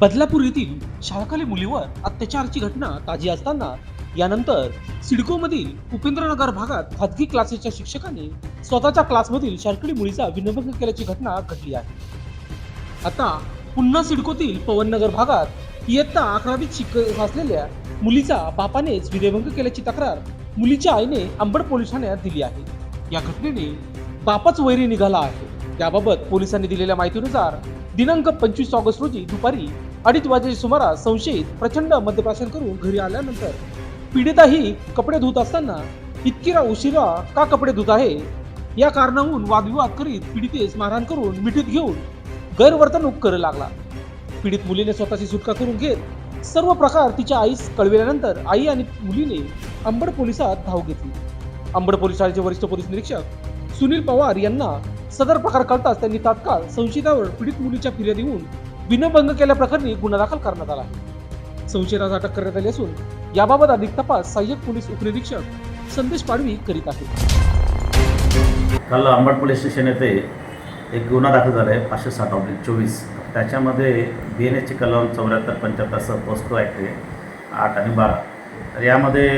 बदलापूर येथील शाळकरी मुलीवर अत्याचाराची घटना ताजी असताना यानंतर सिडकोमधील उपेंद्रनगर भागात खाजगी क्लासेसच्या शिक्षकाने स्वतःच्या क्लासमधील शाळकरी मुलीचा विनयभंग केल्याची घटना घडली आहे. आता पुन्हा सिडकोतील पवननगर भागात इयत्ता अकरावीत शिकत असलेल्या मुलीचा बापानेच विनयभंग केल्याची तक्रार मुलीच्या आईने अंबड पोलीस ठाण्यात दिली आहे. या घटनेने बापाच वैरी निघाला आहे. त्याबाबत पोलिसांनी दिलेल्या माहितीनुसार दिनांक पंचवीस ऑगस्ट रोजी दुपारी अडीच वाजेच्या सुमारास संशयित प्रचंड मद्यप्राशन करून घरी आल्यानंतर पीडिताही कपडे धुत असताना इतकीरा उशिरा का कपडे धुत आहे? या कारणाहून वादविवाद करीत पीडितेस मारहाण करून मिठीत घेऊन गैरवर्तणूक करू लागला. पीडित मुलीने स्वतःची सुटका करून घेत सर्व प्रकार तिच्या आईस कळविल्यानंतर आई आणि मुलीने अंबड पोलिसात धाव घेतली. अंबड पोलीस ठाण्याचे वरिष्ठ पोलीस निरीक्षक सुनील पवार यांना सदर प्रकार कळताच त्यांनी तात्काळ संशयितावर पीडित मुलीच्या येऊन विनोबंद केल्याप्रकरणी गुन्हा दाखल करण्यात आला आहे. संशयितास अटक करण्यात आली असून याबाबत अधिक तपास सहाय्यक पोलीस उपनिरीक्षक संदेश पाडवी करीत आहेत. काल अंबड पोलीस स्टेशन येथे एक गुन्हा दाखल झाला आहे पाचशे साठ ऑब्लिक चोवीस. त्याच्यामध्ये बी एन एसची कलम चौऱ्याहत्तर पंच्याहत्तर सह पोस्को ॲक्ट आहे आठ आणि बारा. तर यामध्ये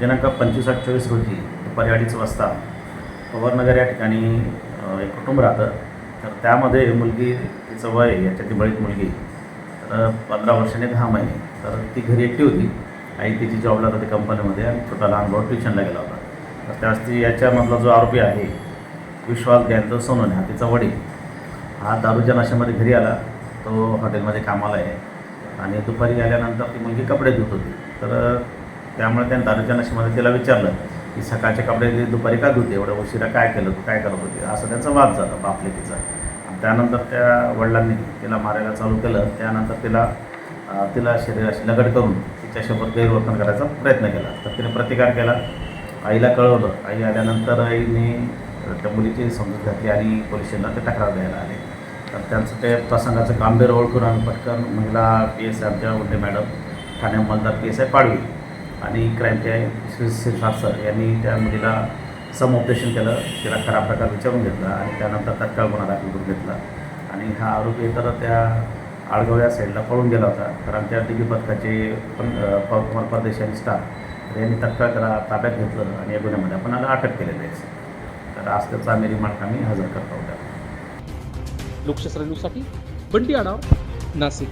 दिनांक पंचवीस आठ चोवीस रोजी दुपारी अडीच वाजता पवारनगर या ठिकाणी एक कुटुंब राहतं. तर त्यामध्ये मुलगी तिचं वय याच्या बळीत मुलगी तर पंधरा वर्षाने दहा महिने. तर ती घरी एकटी होती. आई तिची जॉबला होती कंपनीमध्ये आणि छोटा लहान भाऊ ट्युशनला गेला होता. तर त्यावेळेस ती याच्यामधला जो आरोपी आहे विश्वास ज्ञानदेव सोनून हा तिचा वडील हा दारूच्या नशेमध्ये घरी आला. तो हॉटेलमध्ये कामाला आहे. आणि दुपारी आल्यानंतर ती मुलगी कपडे धुत होती. तर त्यामुळे त्याने दारूच्या नशेमध्ये तिला विचारलं. की सकाळचे कपडे दुपारी का धुते एवढ्या उशिरा काय केलं तू काय करत होती? असं त्यांचा वाद झाला बापलेकीचा आणि त्यानंतर त्या वडिलांनी तिला मारायला चालू केलं. त्यानंतर तिला तिला शरीराशी लगड करून तिच्यासोबत गैरवर्तन करायचा प्रयत्न केला. तर तिने प्रतिकार केला. आईला कळवलं. आई आल्यानंतर आईने त्या मुलीची समजूत घातली आणि पोलिसांना ते तक्रार द्यायला आले. तर त्यांचं ते प्रसंगाचं गांभीर्य ओळखून आम्ही पटकन महिला पी एस आमच्या उंडे मॅडम ठाणे अंमलदार पी एस आय पाडवी आणि क्राईमच्या श्री सर यांनी त्या मुलीला समुपदेशन केलं तिला खरा प्रकार विचारून घेतला आणि त्यानंतर तत्काळ गुन्हा दाखल करून घेतला. आणि हा आरोपी तर त्या आडगाव या साईडला पळून गेला होता. तर आमच्या डिगी पथकाचे पण पवकुमार परदेशी आणि स्टाफ यांनी तत्काळ त्याला ताब्यात घेतलं आणि या गुन्ह्यामध्ये आपण आता अटक केलेली आहे. तर आज त्याचा आम्ही रिमांड आम्ही हजर करता. होता लोकशास्त्र न्यूजसाठी आडाव नाशिक.